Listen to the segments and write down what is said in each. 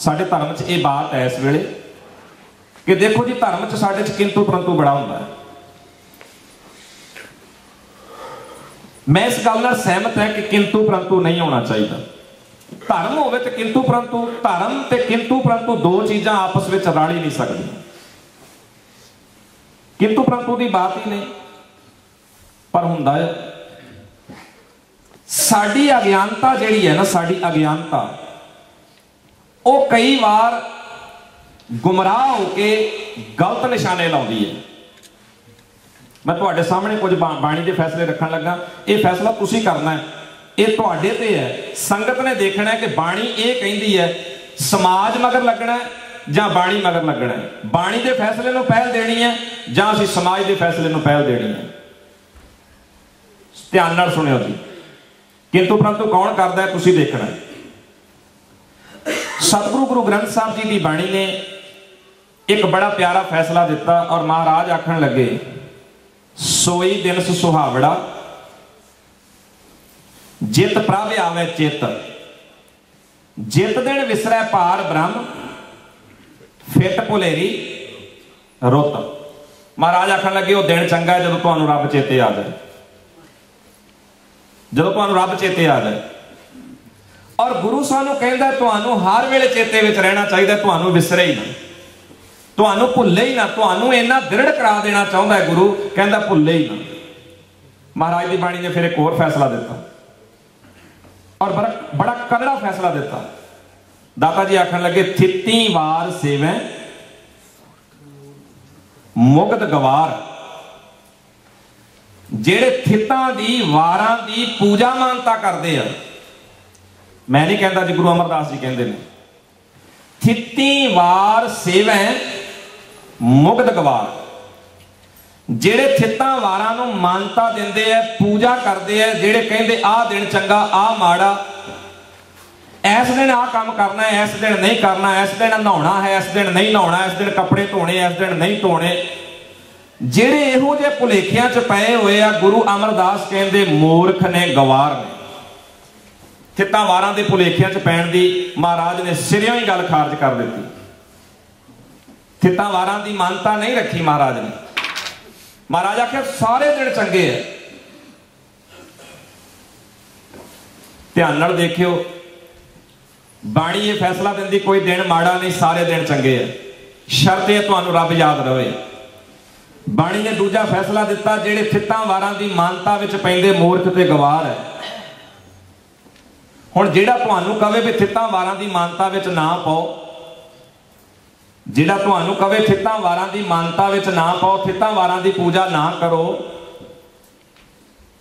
ਸਾਡੇ ਧਰਮ 'ਚ ਇਹ ਬਾਤ ਹੈ ਇਸ ਵੇਲੇ ਕਿ ਦੇਖੋ ਜੀ, ਧਰਮ 'ਚ ਸਾਡੇ 'ਚ ਕਿੰਤੂ ਪਰੰਤੂ ਬੜਾ ਹੁੰਦਾ ਹੈ। ਮੈਂ ਇਸ ਗੱਲ ਨਾਲ ਸਹਿਮਤ ਹਾਂ ਕਿ ਕਿੰਤੂ ਪਰੰਤੂ ਨਹੀਂ ਹੋਣਾ ਚਾਹੀਦਾ। ਧਰਮ ਹੋਵੇ ਤੇ ਕਿੰਤੂ ਪਰੰਤੂ, ਧਰਮ ਤੇ ਕਿੰਤੂ ਪਰੰਤੂ ਦੋ ਚੀਜ਼ਾਂ ਆਪਸ ਵਿੱਚ ਰਲ ਹੀ ਨਹੀਂ ਸਕਦੀਆਂ। ਕਿੰਤੂ ਪਰੰਤੂ ਦੀ ਬਾਤ ਹੀ ਨਹੀਂ, ਪਰ ਹੁੰਦਾ ਹੈ। ਸਾਡੀ ਅਗਿਆਨਤਾ ਜਿਹੜੀ ਹੈ ਨਾ, ਸਾਡੀ ਅਗਿਆਨਤਾ ਉਹ ਕਈ ਵਾਰ ਗੁੰਮਰਾਹ ਹੋ ਕੇ ਗਲਤ ਨਿਸ਼ਾਨੇ ਲਾਉਂਦੀ ਹੈ। ਮੈਂ ਤੁਹਾਡੇ ਸਾਹਮਣੇ ਕੁਝ ਬਾਣੀ ਦੇ ਫੈਸਲੇ ਰੱਖਣ ਲੱਗਾ। ਇਹ ਫੈਸਲਾ ਤੁਸੀਂ ਕਰਨਾ ਹੈ। ਇਹ ਤੁਹਾਡੇ ਤੇ ਹੈ। ਸੰਗਤ ਨੇ ਦੇਖਣਾ ਹੈ ਕਿ ਬਾਣੀ ਇਹ ਕਹਿੰਦੀ ਹੈ, ਸਮਾਜ ਮਗਰ ਲੱਗਣਾ ਹੈ ਜਾਂ ਬਾਣੀ ਮਗਰ ਲੱਗਣਾ ਹੈ? ਬਾਣੀ ਦੇ ਫੈਸਲੇ ਨੂੰ ਪਹਿਲ ਦੇਣੀ ਹੈ ਜਾਂ ਅਸੀਂ ਸਮਾਜ ਦੇ ਫੈਸਲੇ ਨੂੰ ਪਹਿਲ ਦੇਣੀ ਹੈ? ਧਿਆਨ ਨਾਲ ਸੁਣਿਓ ਜੀ। ਕਿੰਤੂ ਪਰੰਤੂ ਕੌਣ ਕਰਦਾ ਹੈ? ਤੁਸੀਂ ਦੇਖਣਾ ਹੈ। ਸਤਿਗੁਰੂ ਗੁਰੂ ਗ੍ਰੰਥ ਸਾਹਿਬ ਜੀ ਦੀ ਬਾਣੀ ਨੇ ਇੱਕ ਬੜਾ ਪਿਆਰਾ ਫੈਸਲਾ ਦਿੱਤਾ ਔਰ ਮਹਾਰਾਜ ਆਖਣ ਲੱਗੇ, ਸੋਈ ਦਿਨ ਸੁਹਾਵੜਾ, ਜਿਤ ਪ੍ਰਭ ਆਵੇ ਚਿਤ। ਜਿਤ ਦਿਨ ਵਿਸਰੈ ਪਾਰ ਬ੍ਰਹਮ, ਫਿੱਟ ਭੁਲੇਰੀ ਰੁੱਤ। ਮਹਾਰਾਜ ਆਖਣ ਲੱਗੇ, ਉਹ ਦਿਨ ਚੰਗਾ ਜਦੋਂ ਤੁਹਾਨੂੰ ਰੱਬ ਚੇਤੇ ਆ ਜਾਏ। ਜਦੋਂ ਤੁਹਾਨੂੰ ਰੱਬ ਚੇਤੇ ਆ ਜਾਏ। ਔਰ ਗੁਰੂ ਸਾਨੂੰ ਕਹਿੰਦਾ ਤੁਹਾਨੂੰ ਹਰ ਵੇਲੇ ਚੇਤੇ ਵਿੱਚ ਰਹਿਣਾ ਚਾਹੀਦਾ ਤੁਹਾਨੂੰ ਵਿਸਰੇ ਹੀ ਨਾ। ਤੁਹਾਨੂੰ ਭੁੱਲੇ ਹੀ ਨਾ, ਤੁਹਾਨੂੰ ਇੰਨਾ ਦ੍ਰਿੜ ਕਰਾ ਦੇਣਾ ਚਾਹੁੰਦਾ ਹੈ ਗੁਰੂ, ਕਹਿੰਦਾ ਭੁੱਲੇ ਹੀ ਨਾ। ਮਹਾਰਾਜ ਦੀ ਬਾਣੀ ਨੇ ਫਿਰ ਇੱਕ ਹੋਰ ਫੈਸਲਾ ਦਿੱਤਾ। ਔਰ ਬੜਾ ਬੜਾ ਕੜੜਾ ਫੈਸਲਾ ਦਿੱਤਾ। ਦਾਤਾ ਜੀ ਆਖਣ ਲੱਗੇ, ਥਿੱਤੀ ਵਾਰ ਸੇਵੈ ਮੁਗਤ ਗਵਾਰ। ਜਿਹੜੇ ਥਿੱਤਾਂ ਦੀ, ਵਾਰਾਂ ਦੀ ਪੂਜਾ ਮਾਨਤਾ ਕਰਦੇ ਆ ਮੈਂ ਨਹੀਂ ਕਹਿੰਦਾ ਜੀ ਗੁਰੂ ਅਮਰਦਾਸ ਜੀ ਕਹਿੰਦੇ ਨੇ। ਥਿੱਤੀ ਵਾਰ ਸੇਵੈ ਮੁਗਧ ਗਵਾਰ। ਜਿਹੜੇ ਥਿੱਤਾਂ ਵਾਰਾਂ ਨੂੰ ਮਾਨਤਾ ਦਿੰਦੇ ਆ ਪੂਜਾ ਕਰਦੇ ਆ ਜਿਹੜੇ ਕਹਿੰਦੇ ਆਹ ਦਿਨ ਚੰਗਾ, ਆਹ ਮਾੜਾ, ਇਸ ਦਿਨ ਆਹ ਕੰਮ ਕਰਨਾ ਹੈ ਇਸ ਦਿਨ ਨਹੀਂ ਕਰਨਾ, ਇਸ ਦਿਨ ਨਹਾਉਣਾ ਹੈ, ਇਸ ਦਿਨ ਨਹੀਂ ਨਹਾਉਣਾ, ਇਸ ਦਿਨ ਕੱਪੜੇ ਧੋਣੇ, ਇਸ ਦਿਨ ਨਹੀਂ ਧੋਣੇ। ਜਿਹੜੇ ਇਹੋ ਜਿਹੇ ਭੁਲੇਖਿਆਂ 'ਚ ਪਏ ਹੋਏ ਆ, ਗੁਰੂ ਅਮਰਦਾਸ ਕਹਿੰਦੇ ਮੂਰਖ ਨੇ, ਗਵਾਰ ਨੇ। ਥਿੱਤਾਂ ਵਾਰਾਂ ਦੇ ਭੁਲੇਖਿਆਂ 'ਚ ਪੈਣ ਦੀ ਮਹਾਰਾਜ ਨੇ ਸਿਰਿਓਂ ਹੀ ਗੱਲ ਖਾਰਜ ਕਰ ਦਿੱਤੀ। ਥਿੱਤਾਂ ਵਾਰਾਂ ਦੀ ਮਾਨਤਾ ਨਹੀਂ ਰੱਖੀ ਮਹਾਰਾਜ ਨੇ। ਮਹਾਰਾਜ ਆਖਿਆ, ਸਾਰੇ ਦਿਨ ਚੰਗੇ ਐ। ਧਿਆਨ ਨਾਲ ਦੇਖਿਓ, ਬਾਣੀ ਇਹ ਫੈਸਲਾ ਦਿੰਦੀ, ਕੋਈ ਦਿਨ ਮਾੜਾ ਨਹੀਂ, ਸਾਰੇ ਦਿਨ ਚੰਗੇ ਐ। ਸ਼ਰਤ ਇਹ ਤੁਹਾਨੂੰ ਰੱਬ ਯਾਦ ਰਵੇ। ਬਾਣੀ ਨੇ ਦੂਜਾ ਫੈਸਲਾ ਦਿੱਤਾ, ਜਿਹੜੇ ਥਿੱਤਾਂ ਵਾਰਾਂ ਦੀ ਮਾਨਤਾ ਵਿੱਚ ਪੈਂਦੇ ਮੂਰਖ ਤੇ ਗਵਾਰ ਹੈ ਹੁਣ ਜਿਹੜਾ ਤੁਹਾਨੂੰ ਕਵੇ ਵੀ ਥਿੱਤਾਂ ਵਾਰਾਂ ਦੀ ਮਾਨਤਾ ਵਿੱਚ ਨਾ ਪਾਓ, ਜਿਹੜਾ ਤੁਹਾਨੂੰ ਕਵੇ ਥਿੱਤਾਂ ਵਾਰਾਂ ਦੀ ਮਾਨਤਾ ਵਿੱਚ ਨਾ ਪਾਓ, ਥਿੱਤਾਂ ਵਾਰਾਂ ਦੀ ਪੂਜਾ ਨਾ ਕਰੋ,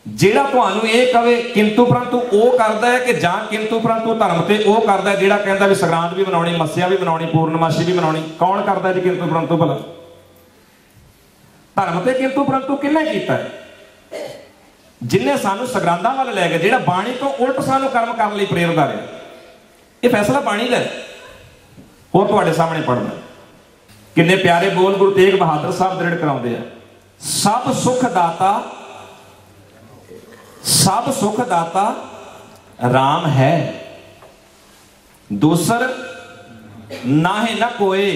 ਜਿਹੜਾ ਤੁਹਾਨੂੰ ਇਹ ਕਵੇ ਕਿੰਤੂ ਪਰੰਤੂ ਉਹ ਕਰਦਾ ਹੈ ਕਿ ਜਾਂ ਕਿੰਤੂ ਪਰੰਤੂ ਧਰਮ ਤੇ ਉਹ ਕਰਦਾ ਜਿਹੜਾ ਕਹਿੰਦਾ ਵੀ ਸੰਗਰਾਂਦ ਵੀ ਮਨਾਉਣੀ, ਮੱਸਿਆ ਵੀ ਮਨਾਉਣੀ, ਪੂਰਨਮਾਸ਼ੀ ਵੀ ਮਨਾਉਣੀ, ਕੌਣ ਕਰਦਾ ਜੀ ਕਿੰਤੂ ਪਰੰਤੂ ਭਲਾ? ਧਰਮ ਤੇ ਕਿੰਤੂ ਪਰੰਤੂ ਕਿੰਨੇ ਕੀਤਾ ਜਿਨਨੇ ਸਾਨੂੰ ਸਗਰਾਂਦਾਂ ਵੱਲ ਲੈ ਗਏ, ਜਿਹੜਾ ਬਾਣੀ ਤੋਂ ਉਲਟ ਸਾਨੂੰ ਕਰਮ ਕਰਨ ਲਈ ਪ੍ਰੇਰਦਾ ਰਿਹਾ। ਇਹ ਫੈਸਲਾ ਬਾਣੀ ਦਾ ਹੋਰ ਤੁਹਾਡੇ ਸਾਹਮਣੇ ਪੜਨਾ ਕਿੰਨੇ ਪਿਆਰੇ ਬੋਲ ਗੁਰੂ ਤੇਗ ਬਹਾਦਰ ਸਾਹਿਬ ਦ੍ਰਿੜ ਕਰਾਉਂਦੇ ਆ। ਸਭ ਸੁਖ ਦਾਤਾ, ਸਭ ਸੁਖ ਦਾਤਾ RAM ਹੈ। ਦੂਸਰ ਨਾਹੇ ਨਾ ਕੋਏ,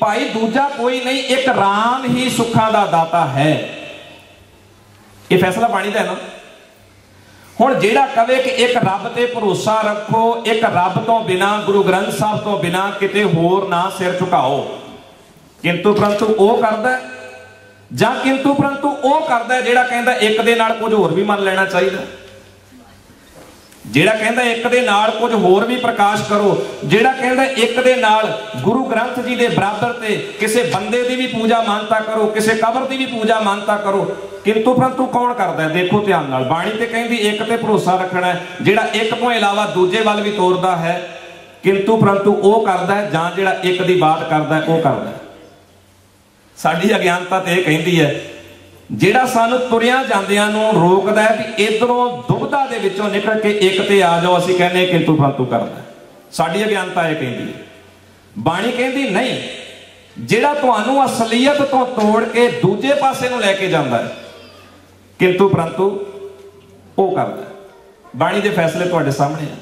ਭਾਈ ਦੂਜਾ ਕੋਈ ਨਹੀਂ, ਇੱਕ RAM ਹੀ ਸੁੱਖਾਂ ਦਾ ਦਾਤਾ ਹੈ। ਇਹ ਫੈਸਲਾ ਬਾਣੀ ਦਾ ਹੈ ਨਾ? ਹੁਣ ਜਿਹੜਾ ਕਵੇ ਕਿ ਇੱਕ ਰੱਬ ਤੇ ਭਰੋਸਾ ਰੱਖੋ, ਇੱਕ ਰੱਬ ਤੋਂ ਬਿਨਾ, ਗੁਰੂ ਗ੍ਰੰਥ ਸਾਹਿਬ ਤੋਂ ਬਿਨਾ ਕਿਤੇ ਹੋਰ ਨਾ ਸਿਰ ਝੁਕਾਓ। ਕਿੰਤੂ ਪਰੰਤੂ ਉਹ ਕਰਦਾ ਜਾਂ ਕਿੰਤੂ ਪਰੰਤੂ ਉਹ ਕਰਦਾ ਜਿਹੜਾ ਕਹਿੰਦਾ ਇੱਕ ਦੇ ਨਾਲ ਕੁਝ ਹੋਰ ਵੀ ਮੰਨ ਲੈਣਾ ਚਾਹੀਦਾ ਜਿਹੜਾ ਕਹਿੰਦਾ ਇੱਕ ਦੇ ਨਾਲ ਕੁਝ ਹੋਰ ਵੀ ਪ੍ਰਕਾਸ਼ ਕਰੋ, ਜਿਹੜਾ ਕਹਿੰਦਾ ਇੱਕ ਦੇ ਨਾਲ ਗੁਰੂ ਗ੍ਰੰਥ ਜੀ ਦੇ ਬਰਾਬਰ ਤੇ ਕਿਸੇ ਬੰਦੇ ਦੀ ਵੀ ਪੂਜਾ ਮਾਨਤਾ ਕਰੋ, ਕਿਸੇ ਕਬਰ ਦੀ ਵੀ ਪੂਜਾ ਮਾਨਤਾ ਕਰੋ, ਕਿੰਤੂ ਪਰੰਤੂ ਕੌਣ ਕਰਦਾ ਦੇਖੋ ਧਿਆਨ ਨਾਲ, ਬਾਣੀ ਤੇ ਕਹਿੰਦੀ ਇੱਕ ਤੇ ਭਰੋਸਾ ਰੱਖਣਾ ਜਿਹੜਾ ਇੱਕ ਤੋਂ ਇਲਾਵਾ ਦੂਜੇ ਵੱਲ ਵੀ ਤੋਰਦਾ ਹੈ, ਕਿੰਤੂ ਪਰੰਤੂ ਉਹ ਕਰਦਾ ਹੈ, ਜਾਂ ਜਿਹੜਾ ਇੱਕ ਦੀ ਬਾਤ ਕਰਦਾ ਉਹ ਕਰਦਾ ਸਾਡੀ ਅਗਿਆਨਤਾ ਤੇ ਇਹ ਕਹਿੰਦੀ ਹੈ ਜਿਹੜਾ ਸਾਨੂੰ ਤੁਰਿਆ ਜਾਂਦਿਆਂ ਨੂੰ ਰੋਕਦਾ ਹੈ ਵੀ ਇਧਰੋਂ ਦੁਬਧਾ ਦੇ ਵਿੱਚੋਂ ਨਿਕਲ ਕੇ ਇੱਕ ਤੇ ਆ ਜਾਓ, ਅਸੀਂ ਕਹਿੰਦੇ ਕਿੰਤੂ ਫਾਲਤੂ ਕਰਦਾ ਸਾਡੀ ਅਗਿਆਨਤਾ ਇਹ ਕਹਿੰਦੀ ਹੈ। ਬਾਣੀ ਕਹਿੰਦੀ, ਨਹੀਂ, ਜਿਹੜਾ ਤੁਹਾਨੂੰ ਅਸਲੀਅਤ ਤੋਂ ਤੋੜ ਕੇ ਦੂਜੇ ਪਾਸੇ ਨੂੰ ਲੈ ਕੇ ਜਾਂਦਾ ਹੈ, ਕਿੰਤੂ ਪਰੰਤੂ ਉਹ ਕਰਦਾ ਬਾਣੀ ਦੇ ਫੈਸਲੇ ਤੁਹਾਡੇ ਸਾਹਮਣੇ ਆ।